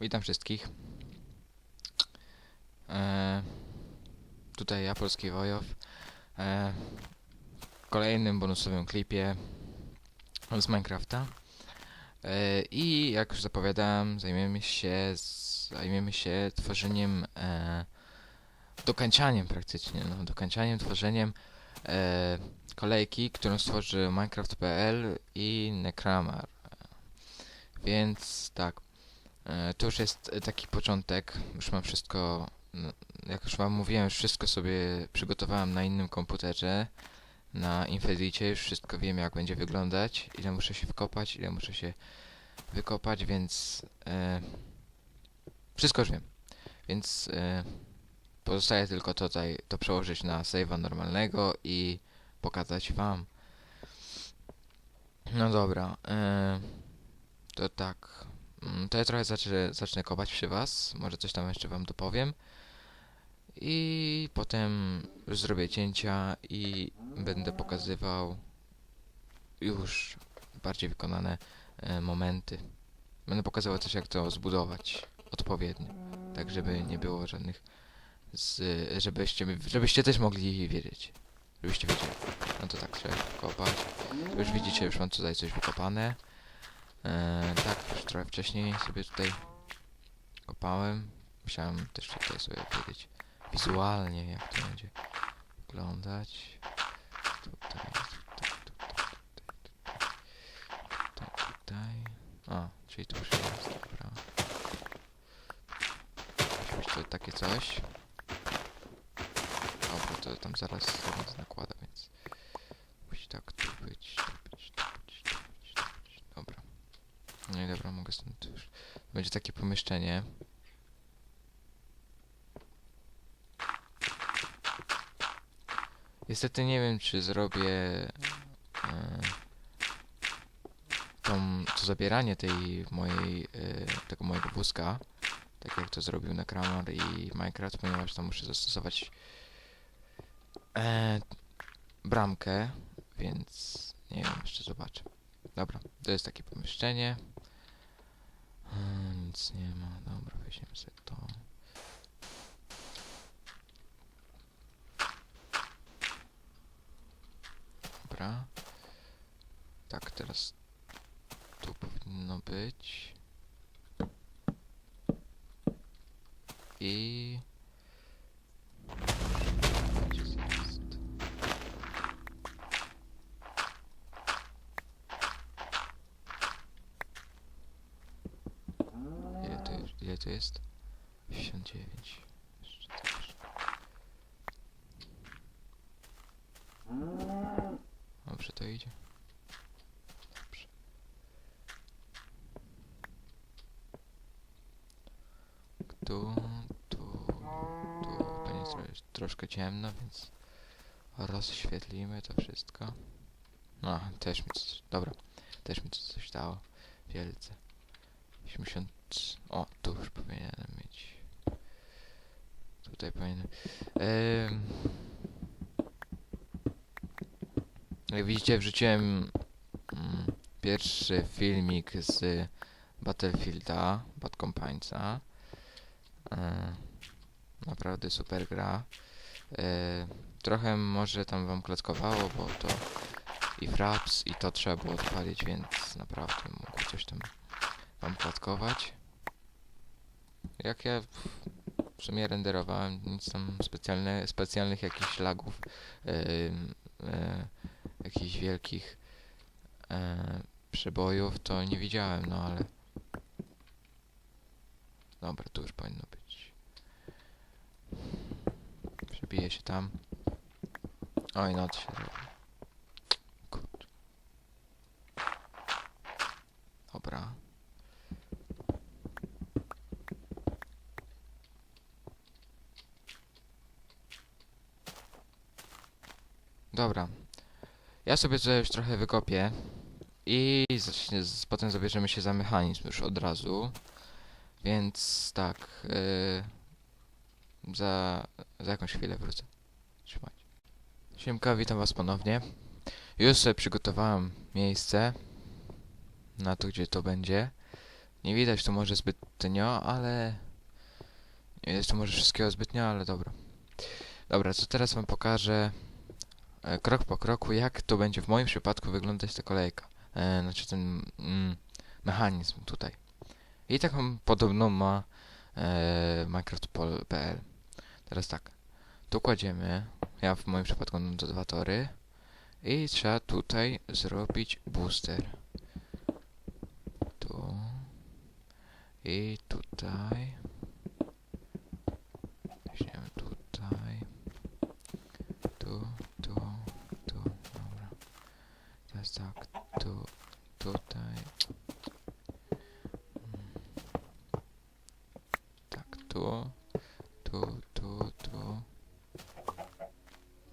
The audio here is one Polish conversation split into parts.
Witam wszystkich. E, tutaj ja, Polski Wojow. E, w kolejnym bonusowym klipie z Minecrafta. E, I jak już zapowiadałem, zajmiemy się, zajmiemy się tworzeniem, e, dokańczaniem praktycznie, no, dokańczaniem, tworzeniem e, kolejki, którą stworzył Minecraft.pl i Necramar. Więc tak, to już jest e, taki początek. Już mam wszystko, jak już wam mówiłem, już wszystko sobie przygotowałem na innym komputerze, na Infedicie, już wszystko wiem jak będzie wyglądać, ile muszę się wkopać, ile muszę się wykopać, więc e, wszystko już wiem. Więc e, pozostaje tylko tutaj to przełożyć na save'a normalnego i pokazać wam. No dobra, e, to tak. Mm, To ja trochę zacznę, zacznę kopać przy was. Może coś tam jeszcze wam dopowiem. I potem zrobię cięcia i będę pokazywał już bardziej wykonane e, momenty. Będę pokazywał też jak to zbudować odpowiednio. Tak żeby nie było żadnych z, żebyście, żebyście też mogli wiedzieć. Żebyście wiedzieli. No to tak trzeba kopać. Już widzicie, już mam tutaj coś wykopane. Eee, tak, już trochę wcześniej sobie tutaj kopałem. Musiałem też tutaj sobie powiedzieć wizualnie, jak to będzie wyglądać. Tutaj, tutaj, tutaj, tutaj, tutaj, tutaj. A, czyli tu już jest, dobra. Musi być to takie coś. Dobra, to tam zaraz zaraz nakłada, więc musi tak tu być, tu być, tu być, tu być, tu być. Dobra. No i dobra, mogę stąd już. Będzie takie pomieszczenie. Niestety nie wiem, czy zrobię e, tą, to zabieranie tej mojej, e, tego mojego wózka, tak jak to zrobił Necramar i Minecraft, ponieważ tam muszę zastosować e, bramkę, więc nie wiem, jeszcze zobaczę. Dobra, to jest takie pomieszczenie. Nic nie ma, dobra, weźmiemy sobie to. Dobra. Tak, teraz tu powinno być. I... Gdzie to jest? Ile to jest? Ile to jest? 59. Jeszcze troszkę. Dobrze to idzie. Dobrze. Tu, tu, tu. Będzie trochę, troszkę ciemno, więc rozświetlimy to wszystko. No, też mi coś, dobra, też mi coś dało. Wielce. 80, o, tu już powinienem mieć. Tutaj powinienem. Ehm, jak widzicie, wrzuciłem mm, pierwszy filmik z Battlefielda, Bad Compagnsa. E, naprawdę super gra. E, trochę może tam wam klatkowało, bo to i fraps i to trzeba było odpalić, więc naprawdę mogło coś tam wam klatkować. Jak ja w- sumie renderowałem, nic tam specjalne, specjalnych jakichś lagów, e, jakichś wielkich przebojów, to nie widziałem, no ale... Dobra, tu już powinno być. Przebiję się tam. Oj, no to się robi. Dobra. Dobra. Ja sobie tutaj już trochę wykopię. I zacznie, potem zabierzemy się za mechanizm już od razu. Więc tak. Yy, za, za jakąś chwilę wrócę. Trzymajcie. Siemka, witam was ponownie. Już sobie przygotowałem miejsce na to, gdzie to będzie. Nie widać tu może zbytnio, ale... Nie widać tu może wszystkiego zbytnio, ale dobra. Dobra, co teraz wam pokażę e, krok po kroku, jak to będzie w moim przypadku wyglądać ta kolejka. E, znaczy ten mm, mechanizm tutaj. I taką podobną ma e, Minecraft.pl. Teraz tak. Tu kładziemy, ja w moim przypadku mam to dwa tory. I trzeba tutaj zrobić booster. Tu. I tutaj. Weźmiemy tutaj. Tu, tu, tu. Dobra. Teraz tak. Tu, tutaj. Mm. Tak, tu. Tu, tu, tu.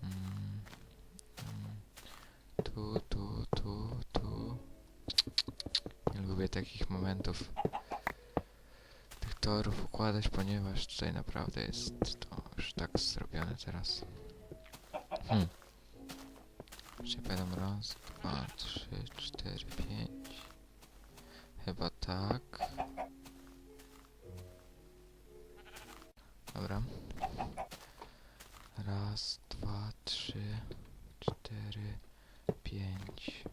Mm. Mm. Tu, tu, tu, tu. Nie lubię takich momentów tych torów układać, ponieważ tutaj naprawdę jest to już tak zrobione teraz. Hmm. Czy pamiętam raz, dwa, trzy, cztery, pięć. Chyba tak. Dobra. Raz, dwa, trzy, cztery, pięć.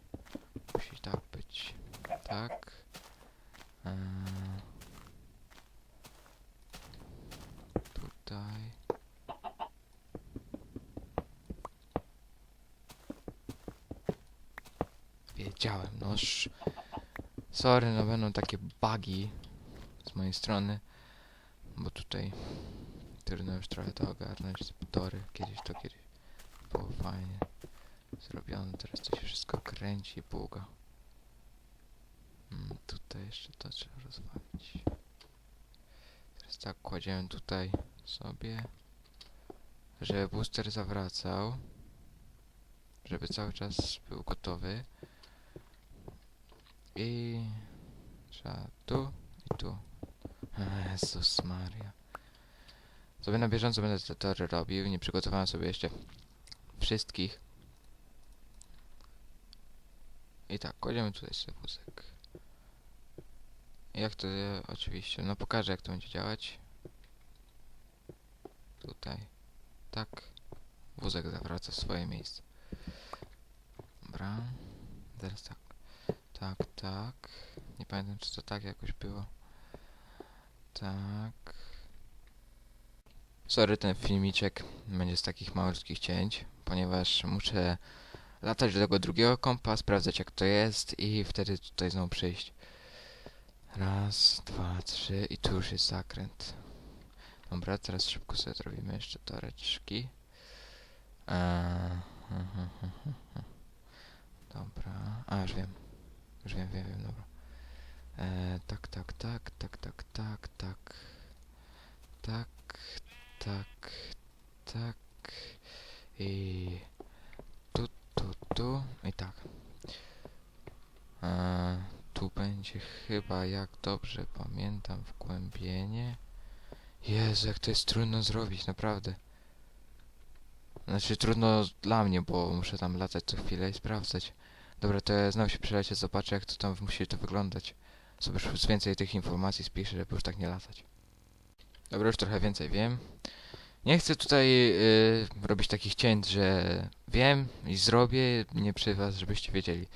Musi tak być. Tak. Eee, tutaj. Wiedziałem, noż. Sorry, no będą takie bugi z mojej strony, bo tutaj trudno już trochę to ogarnąć, tory, kiedyś to kiedyś było fajnie zrobione, teraz to się wszystko kręci i buga. Mm, tutaj jeszcze to trzeba rozwalić. Teraz tak kładziemy tutaj sobie, żeby booster zawracał, żeby cały czas był gotowy. I trzeba tu i tu. Jezus Maria. Sobie na bieżąco będę te tory robił. Nie przygotowałem sobie jeszcze wszystkich. I tak, kładziemy tutaj sobie wózek. Jak to oczywiście, no pokażę jak to będzie działać. Tutaj. Tak. Wózek zawraca swoje miejsce. Dobra. Teraz tak. Tak, tak. Nie pamiętam czy to tak jakoś było. Tak. Sorry, ten filmiczek będzie z takich malutkich cięć, ponieważ muszę latać do tego drugiego kompa, sprawdzać jak to jest i wtedy tutaj znowu przyjść. Raz, dwa, trzy i tu już jest zakręt. Dobra, teraz szybko sobie zrobimy jeszcze toreczki. Hm. Dobra, a już wiem. Już wiem, wiem, wiem, dobra. Eee, tak, tak, tak, tak, tak, tak, tak. Tak, tak, tak. I tu, tu, tu i tak. Eee, tu będzie chyba, jak dobrze pamiętam, wgłębienie. Jezu, jak to jest trudno zrobić, naprawdę. Znaczy trudno dla mnie, bo muszę tam latać co chwilę i sprawdzać. Dobra, to ja znowu się przelecie, zobaczę jak to tam musi to wyglądać. Sobie już więcej tych informacji spiszę, żeby już tak nie latać. Dobra, już trochę więcej wiem. Nie chcę tutaj y, robić takich cięć, że wiem i zrobię, nie przy was, żebyście wiedzieli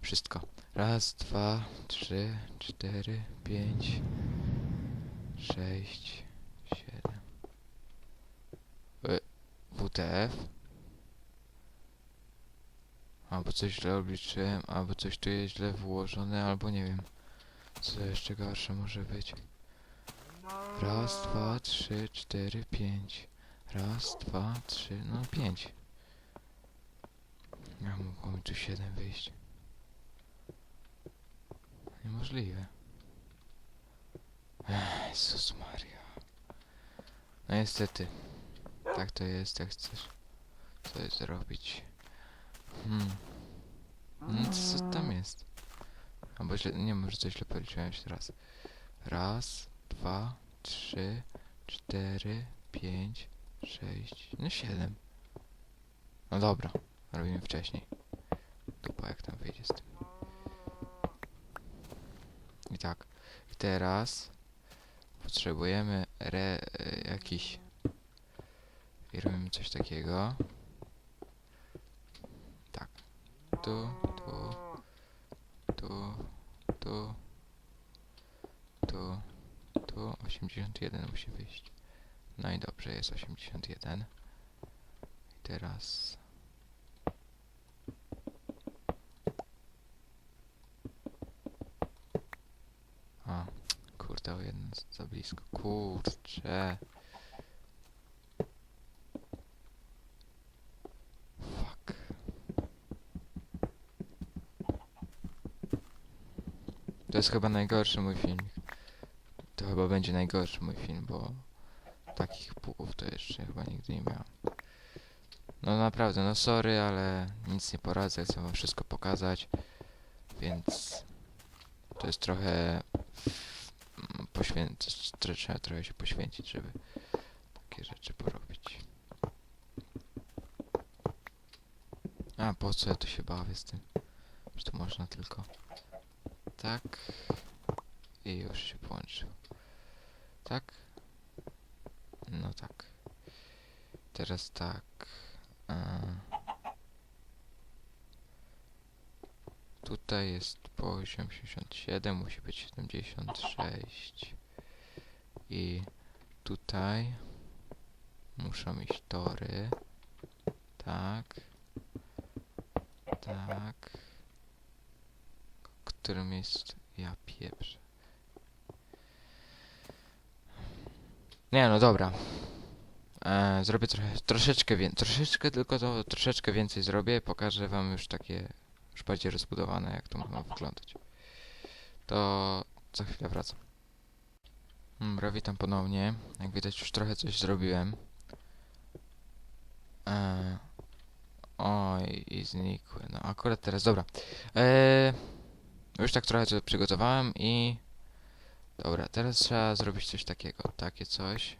wszystko. Raz, dwa, trzy, cztery, pięć, sześć, siedem. Y, WTF? Albo coś źle obliczyłem, albo coś tu jest źle włożone, albo nie wiem. Co jeszcze gorsze może być. Raz, dwa, trzy, cztery, pięć. Raz, dwa, trzy, no pięć. Ja mogło mi tu siedem wyjść. Niemożliwe. Jezus Maria. No niestety. Tak to jest, jak chcesz coś zrobić. Hmm. No co tam jest? Albo źle, nie może coś źle policzyłem jeszcze raz. Raz, dwa, trzy, cztery, pięć, sześć, no siedem. No dobra, robimy wcześniej. Dupa jak tam wyjdzie z tym. I tak. Teraz potrzebujemy re, e, jakiś i robimy coś takiego. Tak. Tu, tu, tu, tu, tu, tu. 81 musi wyjść. No i dobrze, jest 81. I teraz... A, kurde, o jeden za blisko. Kurcze. To jest chyba najgorszy mój filmik. To chyba będzie najgorszy mój film, bo takich bugów to jeszcze chyba nigdy nie miałem. No naprawdę, no sorry, ale nic nie poradzę, chcę wam wszystko pokazać, więc to jest trochę mm, poświęcić, trzeba trochę się poświęcić, żeby takie rzeczy porobić. A po co ja tu się bawię z tym? Że to można tylko tak i już się połączył. Tak? No tak. Teraz tak. e, Tutaj jest poziom 77, musi być 76. I tutaj muszą iść tory. Tak. Tak. Które miejsce? Ja pieprzę. Nie no dobra. E, zrobię trochę, troszeczkę więcej, troszeczkę tylko to, troszeczkę więcej zrobię, pokażę wam już takie, już bardziej rozbudowane, jak to ma wyglądać. To za chwilę wracam. Dobra, witam ponownie. Jak widać już trochę coś zrobiłem. E, oj, i znikły. No akurat teraz, dobra. E, już tak trochę to przygotowałem i... Dobra, teraz trzeba zrobić coś takiego. Takie coś.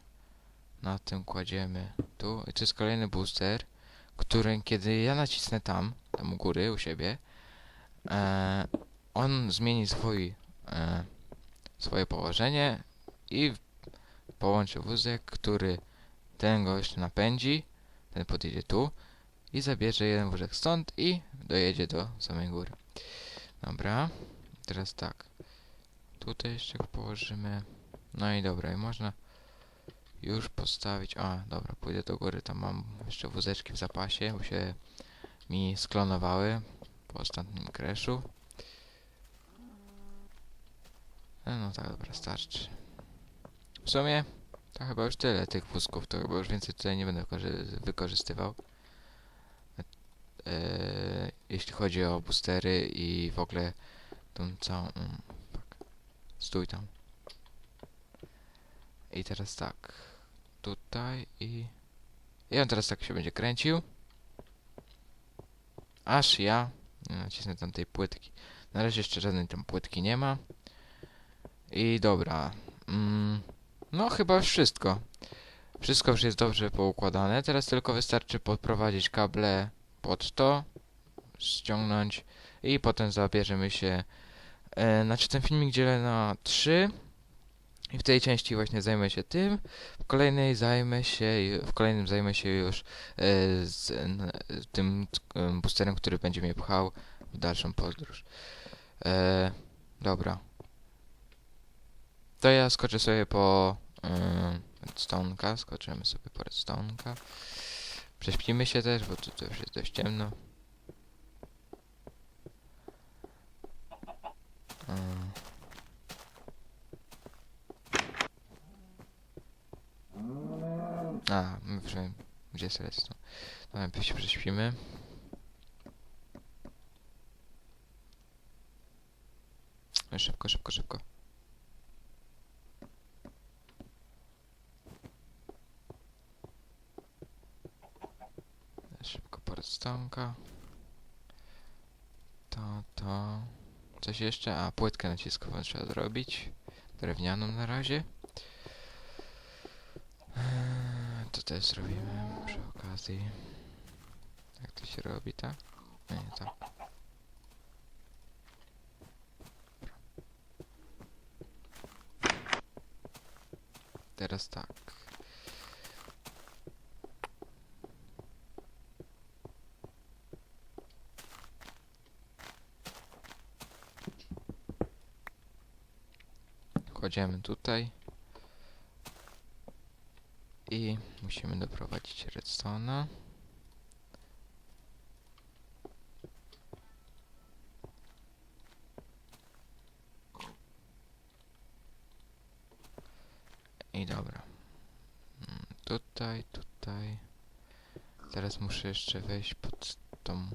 Na tym kładziemy tu. I to jest kolejny booster, który kiedy ja nacisnę tam, tam u góry, u siebie, e, on zmieni swój, e, swoje położenie i połączy wózek, który ten gość napędzi, ten podjedzie tu i zabierze jeden wózek stąd i dojedzie do samej góry. Dobra, teraz tak. Tutaj jeszcze położymy. No i dobra, i można już postawić. A, dobra, pójdę do góry. Tam mam jeszcze wózeczki w zapasie, bo się mi sklonowały po ostatnim crashu. E, No tak, dobra, starczy. W sumie to chyba już tyle tych wózków, to chyba już więcej tutaj nie będę wykorzy- wykorzystywał. E, jeśli chodzi o boostery i w ogóle tą całą... Mm. Stój tam. I teraz tak. Tutaj i... I on teraz tak się będzie kręcił. Aż ja nacisnę tam tej płytki. Na razie jeszcze żadnej tam płytki nie ma. I dobra. Mm, no chyba już wszystko. Wszystko już jest dobrze poukładane. Teraz tylko wystarczy podprowadzić kable pod to. Ściągnąć. I potem zabierzemy się E, znaczy ten filmik dzielę na trzy i w tej części właśnie zajmę się tym, w kolejnej zajmę się, w kolejnym zajmę się już e, z n, tym e, boosterem, który będzie mnie pchał w dalszą podróż. E, dobra. To ja skoczę sobie po e, redstone'ka, skoczymy sobie po redstone'ka. Prześpimy się też, bo tu, tu już jest dość ciemno. A, my wiem, gdzie jest redstone. No, najpierw się prześpimy. Szybko, szybko, szybko. Szybko po redstone'ka. To, to... Coś jeszcze? A, płytkę naciskową trzeba zrobić. Drewnianą na razie. Eee, To też zrobimy przy okazji. Jak to się robi, tak? Nie, tak. Teraz tak. Kładziemy tutaj. I musimy doprowadzić redstone'a. I dobra. Mm, Tutaj, tutaj. Teraz muszę jeszcze wejść pod tą...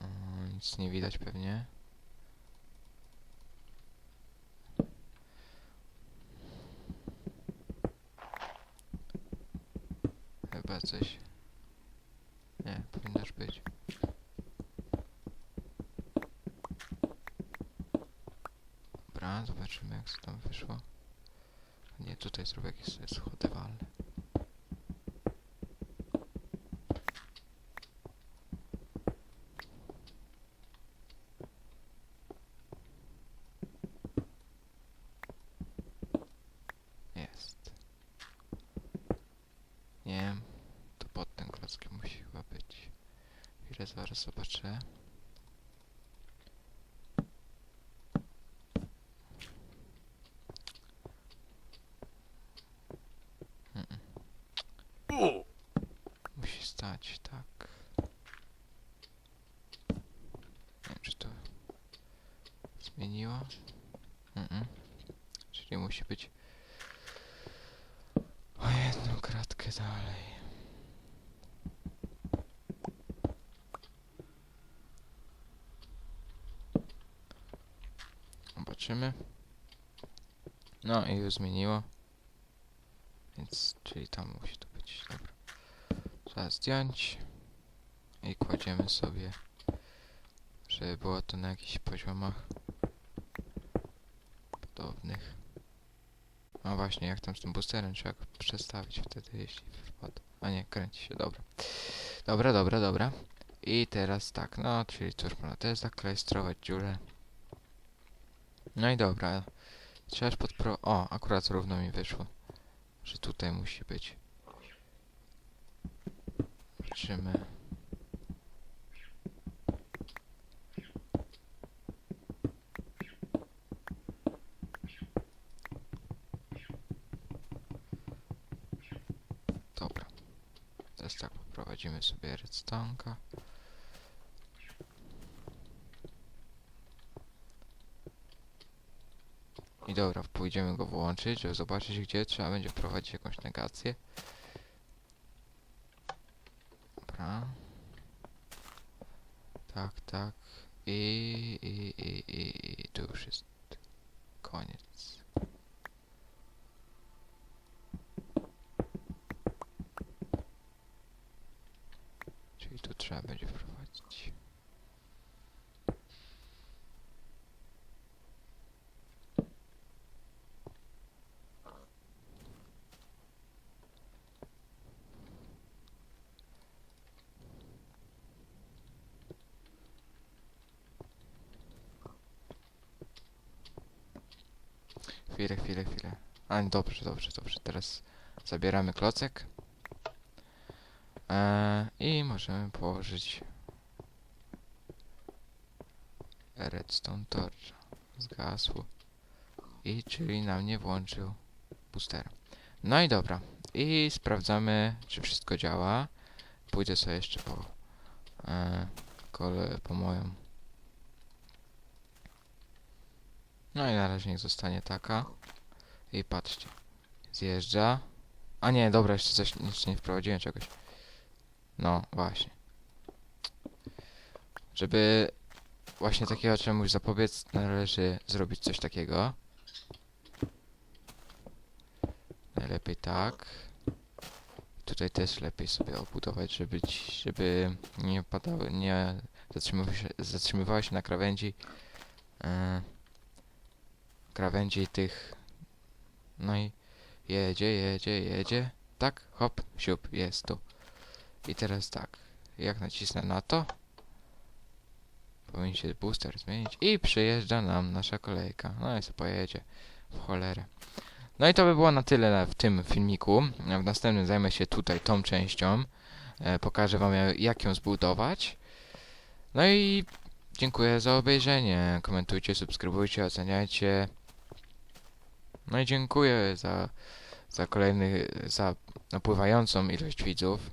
O, nic nie widać pewnie. Chyba coś... Nie, powinnaś być. Dobra, zobaczymy jak to tam wyszło. Nie, tutaj zrobię jakieś sobie schody walne. Jest. Nie wiem, to pod tym klockiem musi chyba być. Ile zaraz zobaczę. Mm-mm. Musi stać, tak. Nie wiem, czy to zmieniło. Mm-mm. Czyli musi być o jedną kratkę dalej. Zobaczymy. No i już zmieniło. Więc, czyli tam musi to być. Dobra. Trzeba zdjąć. I kładziemy sobie, żeby było to na jakichś poziomach podobnych. A właśnie, jak tam z tym boosterem trzeba go przestawić wtedy, jeśli wpadł. A nie, kręci się, dobra. Dobra, dobra, dobra. I teraz tak, no, czyli cóż, można też zaklejstrować dziurę. No i dobra. Trzeba podpro... O, akurat równo mi wyszło. Że tutaj musi być. Zobaczymy. Dobra. Teraz tak poprowadzimy sobie redstone'ka. Dobra, pójdziemy go włączyć, żeby zobaczyć gdzie trzeba będzie prowadzić jakąś negację. Dobra. Tak, tak. I, i, i, i, i tu już jest koniec. Czyli tu trzeba będzie wprowadzić. Chwilę, chwilę, chwilę. A, dobrze, dobrze, dobrze. Teraz zabieramy klocek. Eee, I możemy położyć redstone torch. Zgasło. I czyli nam nie włączył boostera. No i dobra. I sprawdzamy, czy wszystko działa. Pójdę sobie jeszcze po e, kole, po moją. No i na razie niech zostanie taka. I patrzcie. Zjeżdża. A nie, dobra, jeszcze coś jeszcze nie wprowadziłem czegoś. No, właśnie. Żeby właśnie takiego czemuś zapobiec, należy zrobić coś takiego. Najlepiej tak. Tutaj też lepiej sobie obudować, żeby, żeby nie padały, nie zatrzymywały się, zatrzymywały się na krawędzi e, krawędzi tych no i jedzie, jedzie, jedzie tak, hop, siup, jest tu i teraz tak jak nacisnę na to Powinien się booster zmienić. I przyjeżdża nam nasza kolejka. No i sobie pojedzie. W cholerę. No i to by było na tyle w tym filmiku. W następnym zajmę się tutaj tą częścią. E, pokażę wam ja- jak ją zbudować. No i dziękuję za obejrzenie. Komentujcie, subskrybujcie, oceniajcie. No i dziękuję za, za kolejny, za napływającą ilość widzów.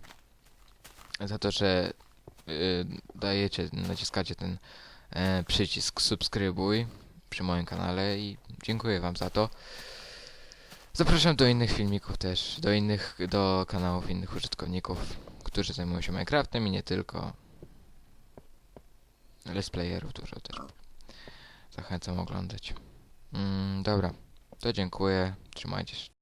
Za to, że y, dajecie, naciskacie ten e, przycisk subskrybuj przy moim kanale i dziękuję wam za to. Zapraszam do innych filmików też, do innych, do kanałów innych użytkowników, którzy zajmują się Minecraftem i nie tylko. Let's playerów dużo też. Zachęcam oglądać. Mm, dobra, to dziękuję. Trzymajcie się.